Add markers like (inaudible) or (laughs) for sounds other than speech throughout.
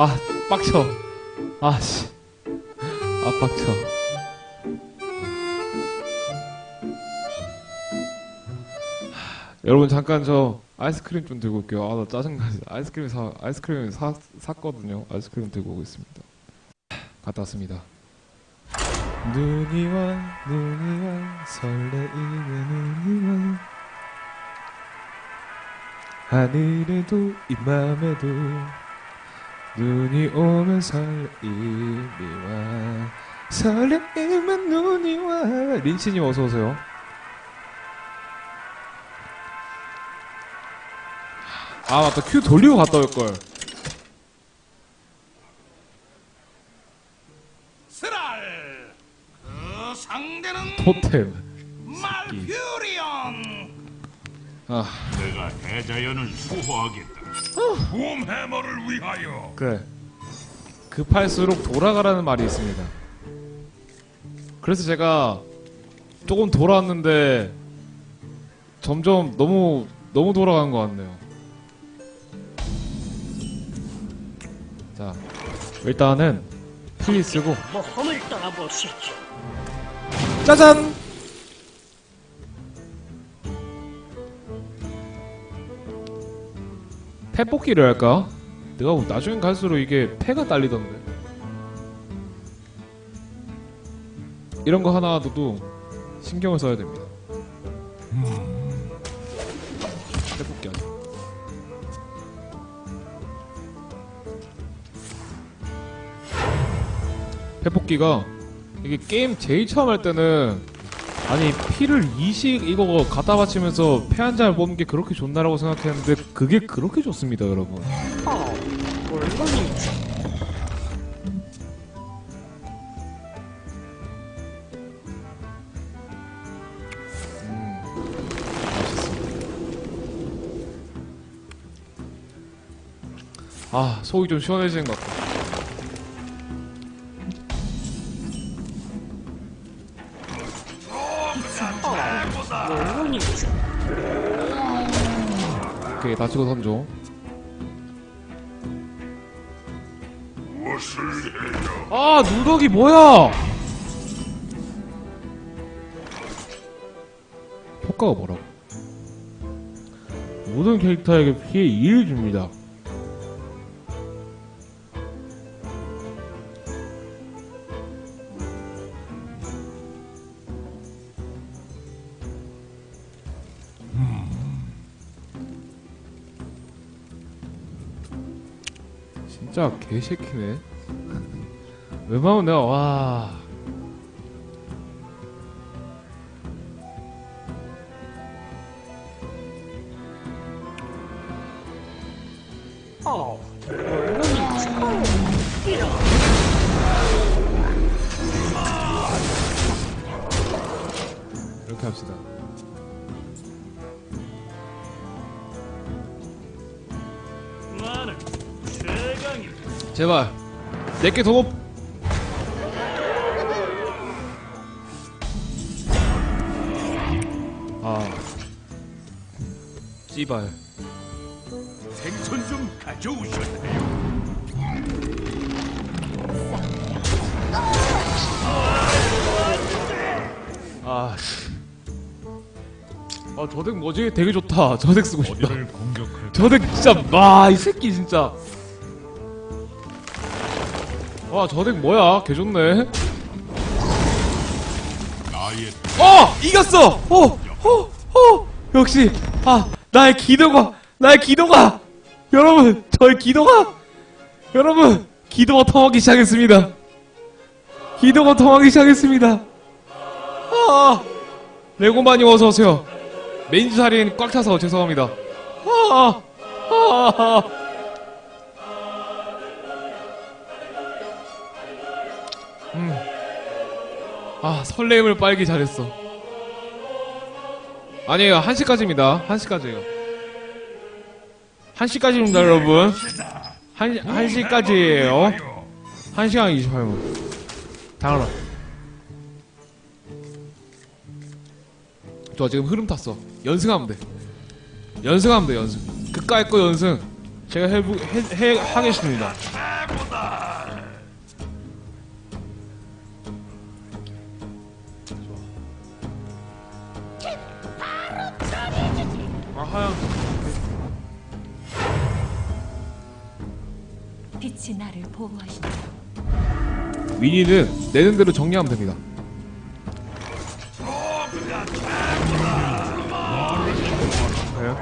아 빡쳐. 아 씨. 아 빡쳐. 하, 여러분 잠깐 저 아이스크림 좀 들고 올게요. 아 나 짜증나. 아이스크림 사 아이스크림 사 샀거든요. 아이스크림 들고 오겠습니다. 갔다 왔습니다. 눈이 와 눈이 와 설레이는 눈이 와. 하늘에도 이 맘에도 눈이 오면 설레임이 와 설레이면 눈이 와. 린치님 어서 오세요. 아 맞다. 큐 돌리고 갔다 올걸. 스랄 그 상대는 토템. 말퓨리온 아. 내가 대자연을 수호하겠다 붐 해머를 위하여. 그래. 급할수록 돌아가라는 말이 있습니다. 그래서 제가 조금 돌아왔는데 점점 너무 너무 돌아간 것 같네요. 자 일단은 피 쓰고. 떠나보시죠. 짜잔 패 뽑기를 할까? 내가 뭐 나중엔 갈수록 이게 패가 딸리던데. 이런 거 하나도 신경을 써야 됩니다. 패 뽑기 하자 패 뽑기가 이게 게임 제일 처음 할 때는 아니 피를 20 이거 갖다 바치면서 패한 잔을 뽑는 게 그렇게 좋나라고 생각했는데 그게 그렇게 좋습니다 여러분 어, 물론이지. 아 속이 좀 시원해지는 것 같다 오케이 다치고 선조 아 누더기 뭐야? 효과가 뭐라고? 모든 캐릭터에게 피해 2를 줍니다 진짜 개새끼네. 웬만하면 내가 와. 내게 동업. 아. 씨발. 생선 좀 가져오셨네요 아. 씨. 아, 저덱 뭐지? 되게 좋다. 저덱 쓰고 싶다. 어디를 공격할 저덱 진짜 와, 이 새끼 진짜. 와, 저 덱 뭐야? 개 좋네. 어! 이겼어! 어! 어! 어! 역시 아, 나의 기도가 나의 기도가 여러분, 저의 기도가 여러분, 기도가 통하기 시작했습니다. 기도가 통하기 시작했습니다. 아! 레고마니 어서 오세요. 메인주 자리엔 꽉 차서 죄송합니다. 아! 아! 음. 아 설레임을 빨기 잘했어. 아니에요 1시까지입니다. 1시까지예요. 1시까지입니다 여러분. 1, 1시까지예요. 1시간 28분. 당연하. 좋아 지금 흐름 탔어. 연승하면 돼. 연승하면 돼 연승. 그까이 거 연승. 제가 해보, 해, 해, 하겠습니다 보호하신다. 미니는 내는 대로 정리하면 됩니다. 그래요?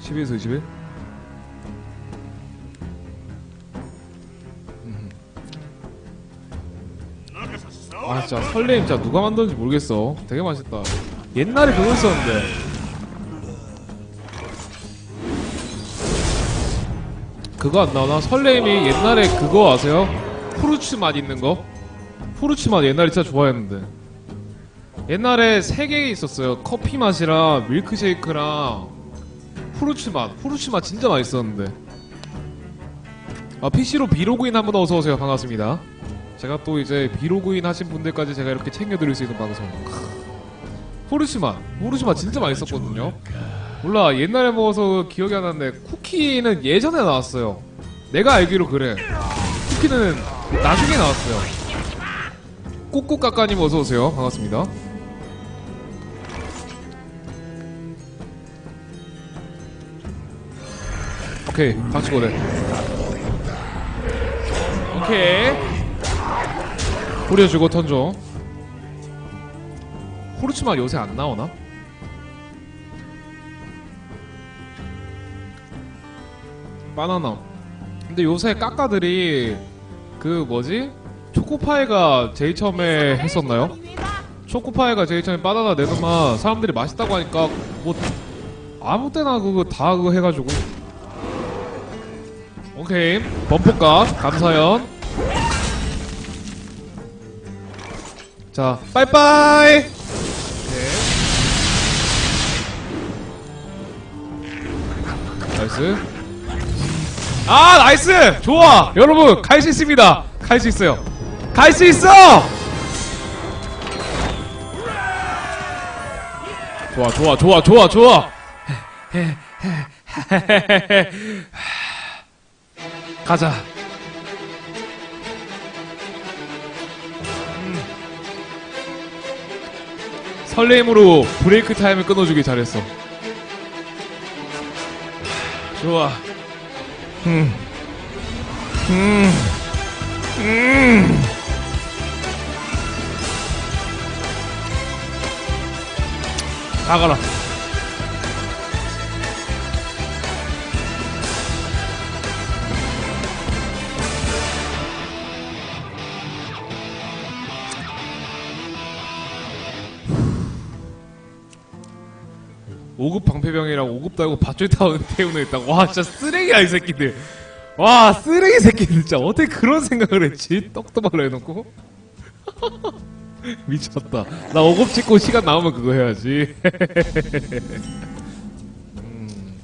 (12에서 21) 아 진짜 설레임 진짜 누가 만드는지 모르겠어 되게 맛있다 옛날에 그거 있었는데 그거 안 나오나? 설레임이 옛날에 그거 아세요? 후르츠 맛 있는 거? 후르츠 맛 옛날에 진짜 좋아했는데. 옛날에 세 개 있었어요. 커피 맛이랑 밀크쉐이크랑 후르츠 맛. 후르츠 맛 진짜 맛있었는데. 아 PC로 비로그인 한번 어서오세요. 반갑습니다. 제가 또 이제 비로그인 하신 분들까지 제가 이렇게 챙겨드릴 수 있는 방송. 후르츠 맛. 후르츠 맛 진짜 맛있었거든요 몰라 옛날에 먹어서 기억이 안 나는데 쿠키는 예전에 나왔어요. 내가 알기로 그래. 쿠키는 나중에 나왔어요. 꾹꾹까까님 어서오세요. 반갑습니다. 오케이 같이 고래 오케이. 뿌려주고 턴줘 후르츠맛 요새 안 나오나? 바나나. 근데 요새 까까들이 그 뭐지? 초코파이가 제일 처음에 했었나요? 초코파이가 제일 처음에 바나나 맛 사람들이 맛있다고 하니까 뭐 아무 때나 그거 다 그거 해가지고. 오케이. 범퍼값. 감사연. 자 빠이빠이! 오케이. 나이스 아 나이스! 좋아! 여러분 갈 수 있습니다. 갈 수 있어요. 갈 수 있어! 좋아 좋아 좋아 좋아 좋아! (laughs) 가자. 음. 설레임으로 브레이크 타임을 끊어주길 잘했어. 좋아 음. 음. 음. 다 가라. 오급 방패병이랑 오급 달고 밧줄 타고 (laughs) 태우는 있다고. 와 진짜 쓰레기야 이 새끼들. 와 쓰레기 새끼들 진짜. 어떻게 그런 생각을 했지? 떡도 말라 해놓고. (laughs) 미쳤다. 나 오급 찍고 시간 나오면 그거 해야지. (laughs) 음.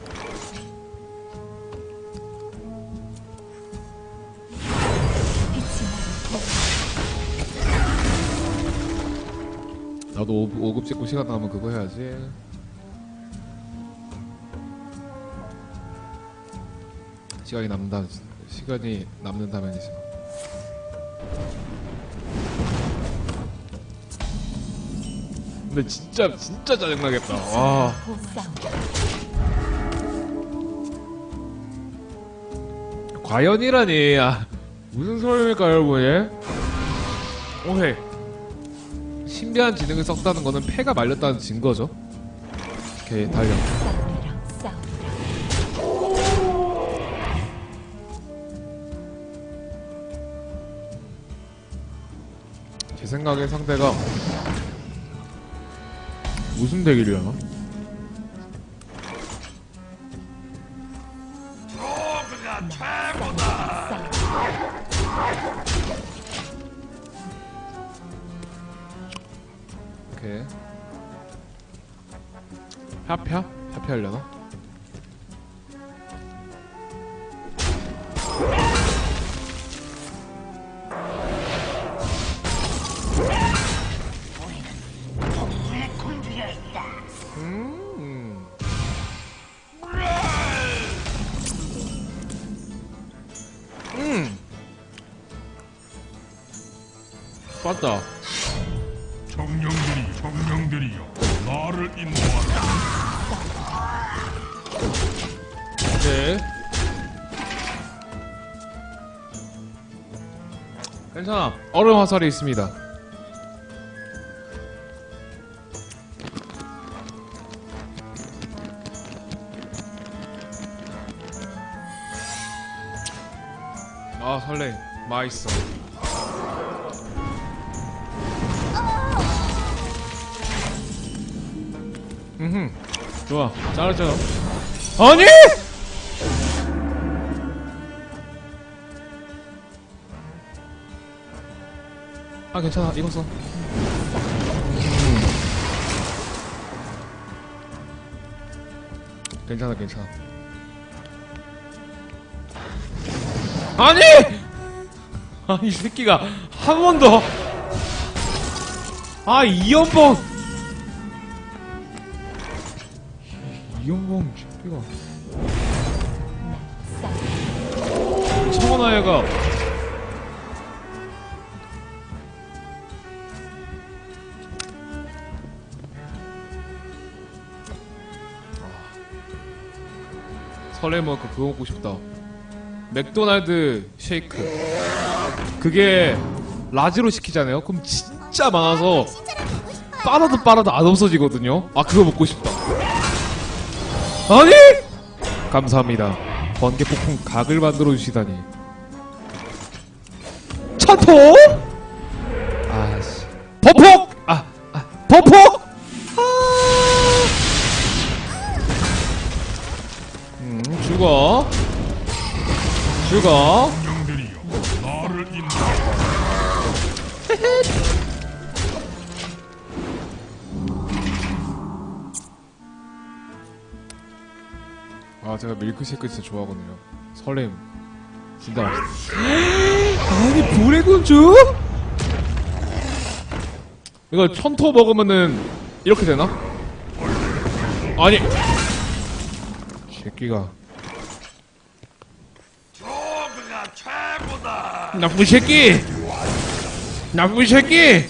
나도 오급 찍고 시간 나오면 그거 해야지 시간이 남는다 시간이 남는다면이지 근데 진짜 진짜 짜증나겠다. 와. 과연이라니. 아, 무슨 소리입니까 여러분 예? 오해 신비한 지능을 썼다는 거는 폐가 말렸다는 증거죠. 오케이 달려 생각에 상대가 무슨 대기려나? 맞다. 정령들이 정령들이여 나를 인도하라 네. 괜찮아. 얼음 화살이 있습니다. 아 설레. 맛있어. 좋아. 잘했죠. 아니! 아 괜찮아. 이거 써. 괜찮아 괜찮아. 아니! 아니 이 새끼가 한 번더아 이연봉 이연봉 새끼가 싸움 청원아이가 설레 먹고 그거 먹고 싶다. 맥도날드 쉐이크. 그게 라지로 시키잖아요. 그럼 진짜 많아서 빨아도 빨아도 안 없어지거든요. 아 그거 먹고 싶다. 아니? 감사합니다. 번개 폭풍 각을 만들어 주시다니. 차토? 아씨. 버폭! 아, 아 버폭! 아. 음, 죽어. 죽어. 아, 제가 밀크쉐이크 진짜 좋아하거든요. 설렘. 진짜 맛있어. (gasps) 아니, 불의 군주? 이거 천토 먹으면은 이렇게 되나? 아니. 새끼가. 나쁜 새끼! 나쁜 새끼!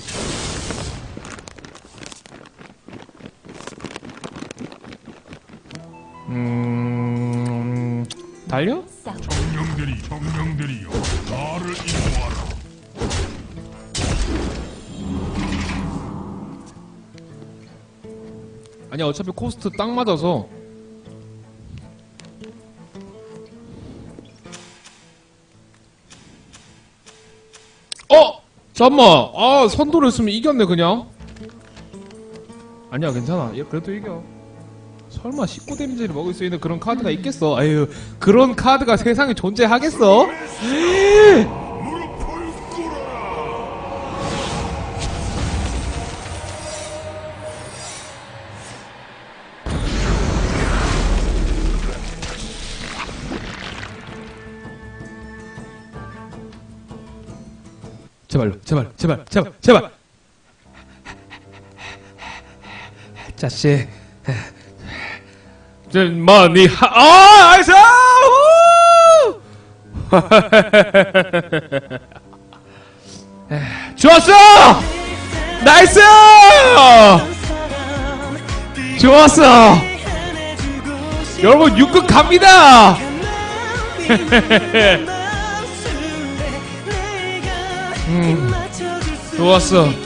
달려? 정령들이 정령들이여 나를 인도하라. 아니 어차피 코스트 딱 맞아서. 어! 잠깐만. 아 선도를 했으면 이겼네 그냥. 아니야 괜찮아. 얘 그래도 이겨 설마 19 데미지를 먹을 수 있는 그런 카드가 있겠어? 아유 그런 카드가 세상에 존재하겠어? (gasps) 제발요 제발 제발 제발 제발. 자씨 많이 하... 아 아이스 좋았어! 나이스! 좋았어! 여러분 6급 갑니다! (laughs) 음, 좋았어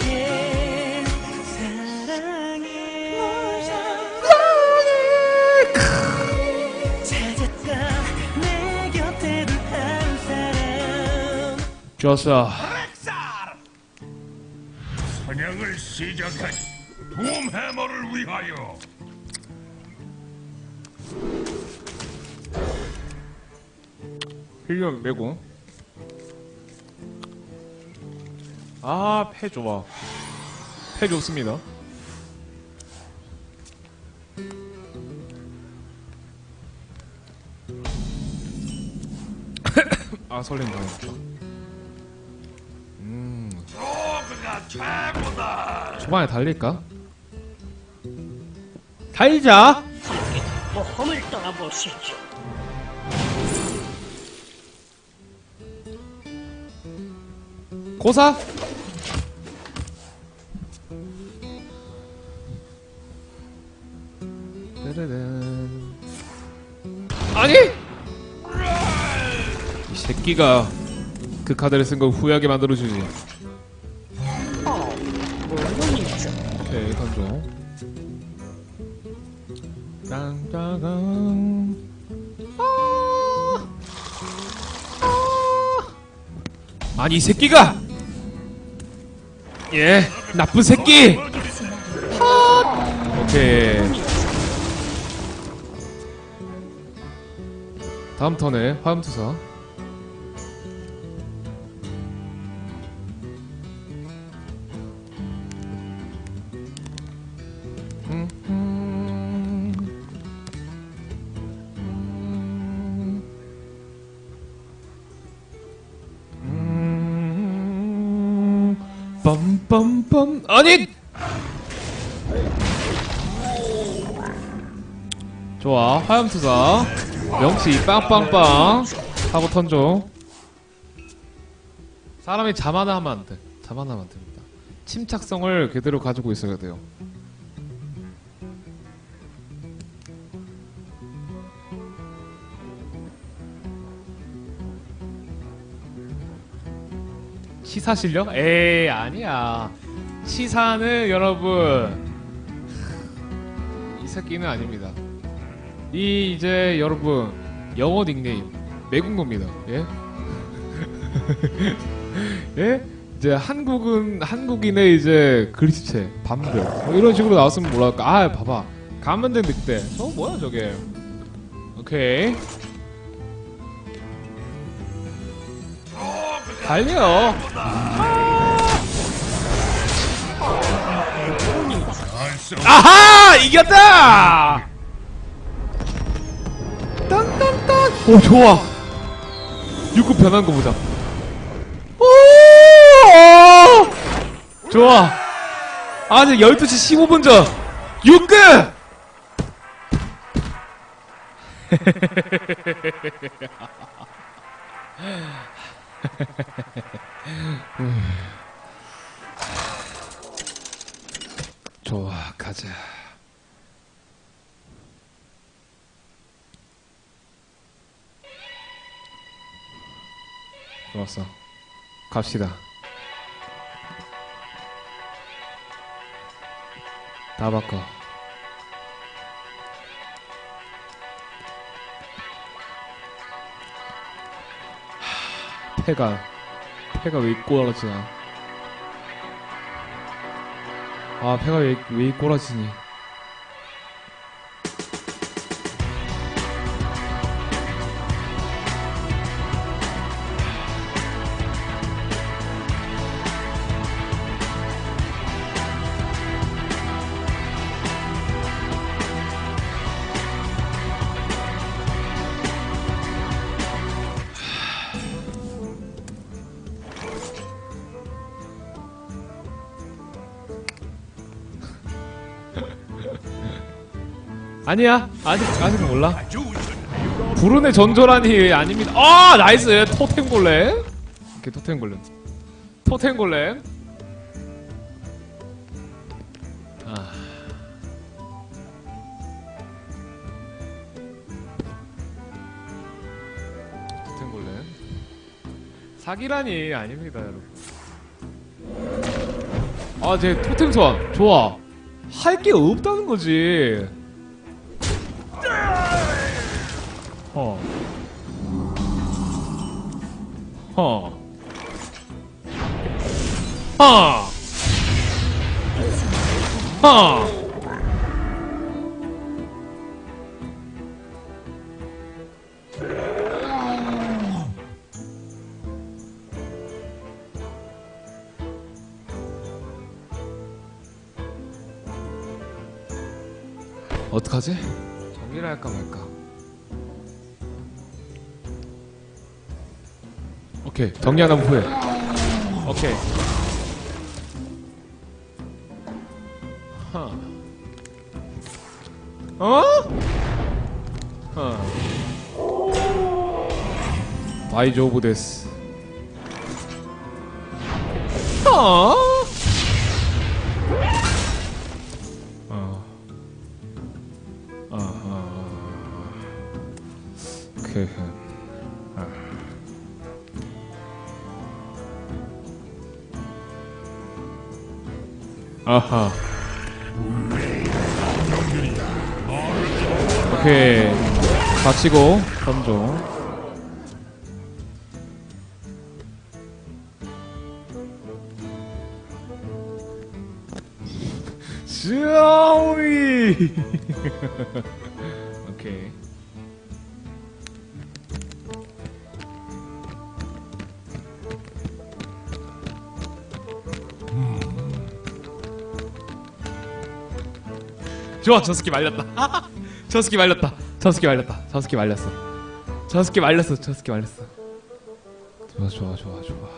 좋았어 사냥을 시작하지 돔 해머를 위하여. 필름 매고 아 패 좋아. 패 좋습니다. (coughs) 아 설렌다 초반에 달릴까? 달자. 뭐 험을 떠나 보시죠. 고사. 아니! 이 새끼가 그 카드를 쓴 걸 후회하게 만들어주지. 던져. 짱짜강. 아! 아! 아니, 이 새끼가! 예, 나쁜 새끼! 핫! 오케이. 다음 턴에 화염투사. 아니! 좋아 화염투사 명치 빵빵빵 하고 턴줘 사람이 잠 하나 하면 안돼. 잠 하나 하면 안 됩니다. 침착성을 그대로 가지고 있어야 돼요. 치사 실력? 에이 아니야 치사는 여러분. 이 새끼는 아닙니다. 이 이제 여러분 영어 닉네임 매국노입니다. 예? (laughs) 예? 이제 한국은 한국인의 이제 글씨체 밤별. 뭐 이런 식으로 나왔으면 몰랄까 아 봐봐. 가면된 늑대. 저 뭐야 저게? 오케이. 달려 아하! 이겼다! 딴딴딴. 오 좋아. 6급 변한 거 보자 오! 좋아. 아직 12시 15분 전. 6급 (laughs) 좋아 가자. 좋았어. 갑시다. 다 바꿔. 하, 패가 패가 왜 꼬라지나 아 패가 왜, 왜 꼬라지니 아니야. 아직 아직 몰라. 불운의 전조라니 아닙니다. 아 나이스. 토템골렘. 오케이 토템골렘. 토템골렘. 아. 토템골렘. 사기라니 아닙니다 여러분. 아제 토템 소환. 좋아. 할 게 없다는 거지 허. 허. 허. 어떡하지? 정리를 할까 말까? 오케이 정리 안 하면 후회 오케이 어? 어. 다이조브 데스 어? 어. 어. 어. 그... 그. 아하. 오케이. 받치고 던져. 오케이. 좋아 저 스키 (laughs) 말렸다. 저 스키 말렸다. 저 스키 말렸다. 저 스키 말렸어. 저 스키 말렸어. 저 스키 말렸어. 좋아 좋아 좋아 좋아.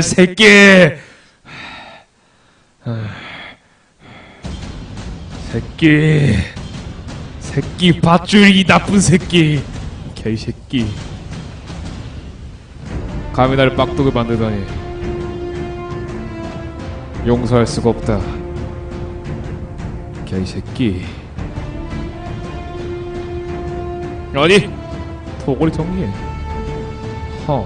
새끼! 새끼! 새끼 밧줄이 나쁜 새끼. 개새끼 감히 나를 빡독을 만들다니 용서할 수가 없다. 개새끼. 어디 도구리 정리해. 허.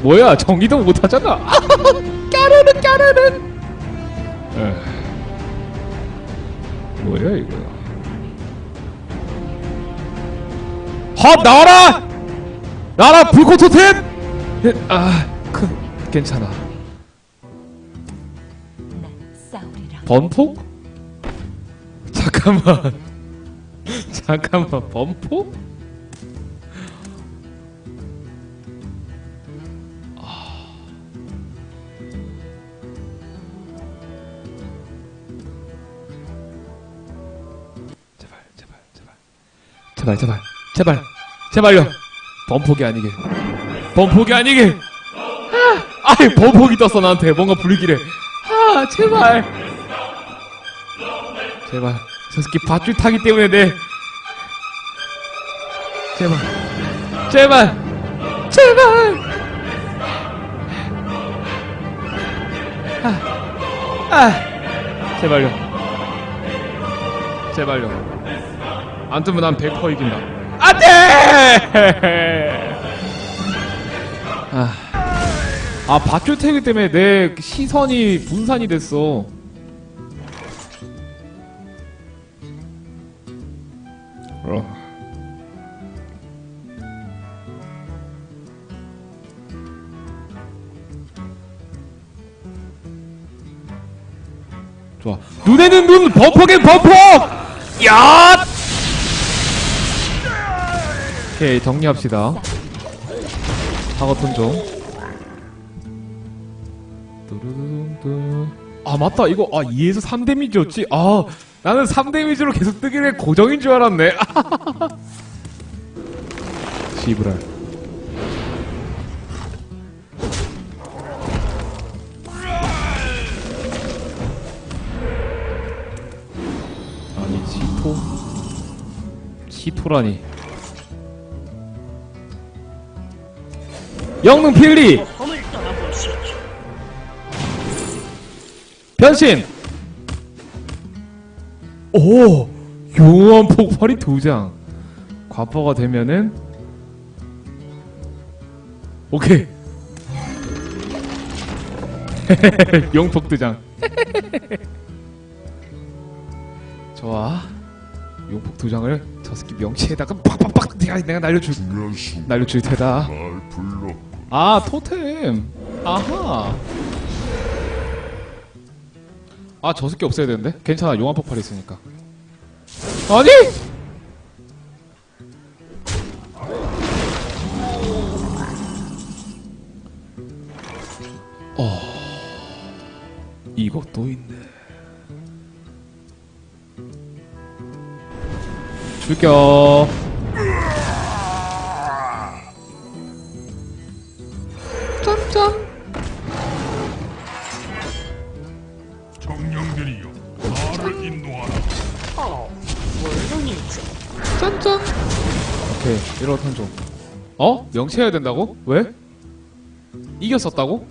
뭐야 정리도 못하잖아. (laughs) 까르르 에. 뭐야 이거. 헛 나와라 나라 불꽃 토템 아 큰, 괜찮아 싸우리라. 범폭? 잠깐만 (laughs) 잠깐만 범폭? 아. 제발 제발 제발 제발 제발 제발 제발요 범폭이 아니게. 범폭이 아니게. 아, 아이 범폭이 떴어 나한테. 뭔가 불길해 아 제발. 제발. 저 새끼 밧줄 타기 때문에 내. 제발. 제발. 제발. 아, 아. 제발요. 제발요. 안 뜨면 난 100% 이긴다 안 돼 아, 아 밧줄 태기 때문에 내 시선이 분산이 됐어 어. 좋아. 눈에는 눈, 범퍼겐 범퍼! 야! 오케이, 정리합시다. 좀. 뚜루두둥뚜. 아, 맞다. 이거, 아, 2에서 3 데미지였지? 아, 나는 3 데미지로 계속 뜨길래 고정인 줄 알았네. (laughs) 시브랄. 아니, 치토? 치토라니. 영능 필리! 변신! 오! 용암 폭발이 두 장. 과포가 되면은 오케이. (laughs) 용폭 두 장. (laughs) 좋아. 용폭 두 장을 저 새끼 명치에다가 팍팍팍 내가 내가 날려줄 날려줄 테다. 아 토템. 아하. 아 저 새끼 없애야 되는데? 괜찮아 용암 폭발 있으니까. 아니! 어. 이것도 있네. 죽여 명체해야 된다고? 왜? 이겼었다고?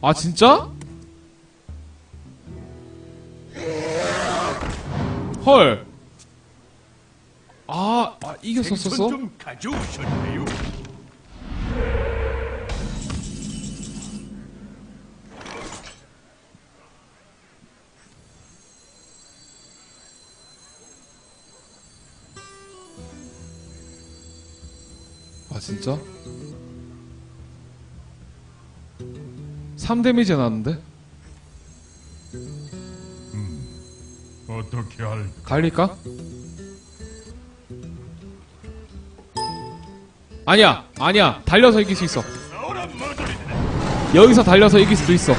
아 진짜? 헐. 아, 아 이겼었었어? 진짜? 3 데미지 나왔는데? 어떻게 할? 달릴까? 아니야, 아니야. 달려서 이길 수 있어. 여기서 달려서 이길 수도 있어.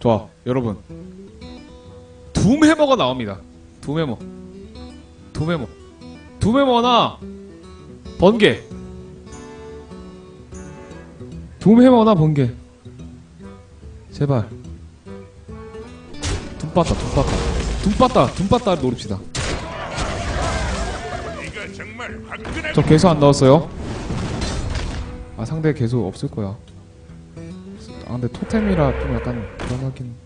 좋아, 여러분. 둠 해머가 나옵니다. 둠 해머. 둠 해머. 둠 해머나 번개. 둠 해머나 번개. 제발. 둠 빠따, 둠 빠따. 둠 빠따, 둠 빠따 노립시다. 저 개수 안 넣었어요. 아 상대 개수 없을 거야. 아 근데 토템이라 좀 약간 불안하긴.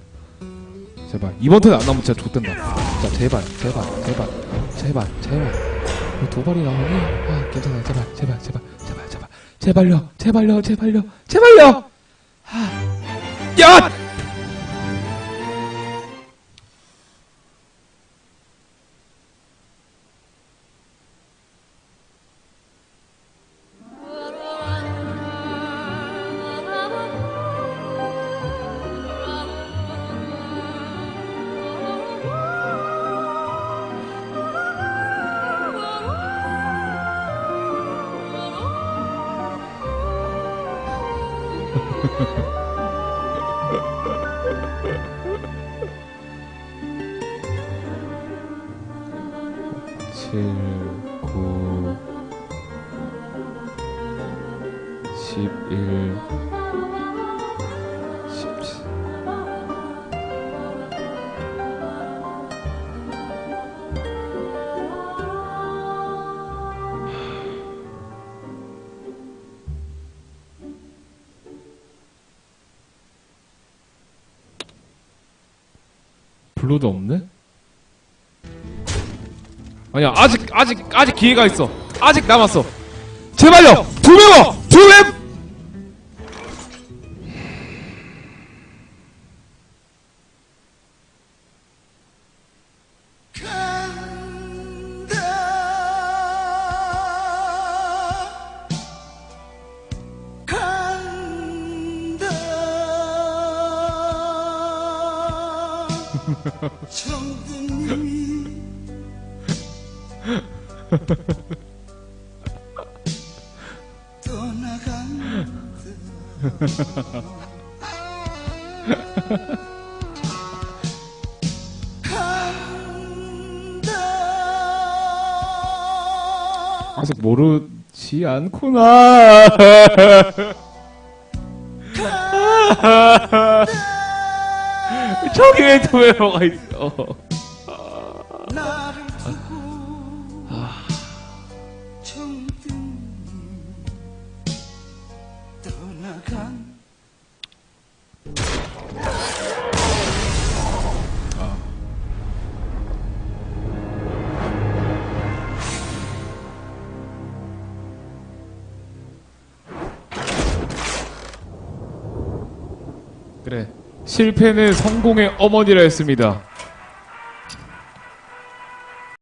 제발 이번 턴에 안 나오면 진짜 좆된다. 진짜 제발 제발 제발 제발 제발 왜 도발이 나오니? 아 괜찮아 제발 제발 제발 제발 제발 제발요 제발요 제발요 제발요. 아. 야! 블루도 없네? 아니야 아직 아직 아직 기회가 있어. 아직 남았어. 제발요 두 명어! 두명 아직 모르지 않구나. 저기 왜두 명어가 있어 실패는 성공의 어머니라 했습니다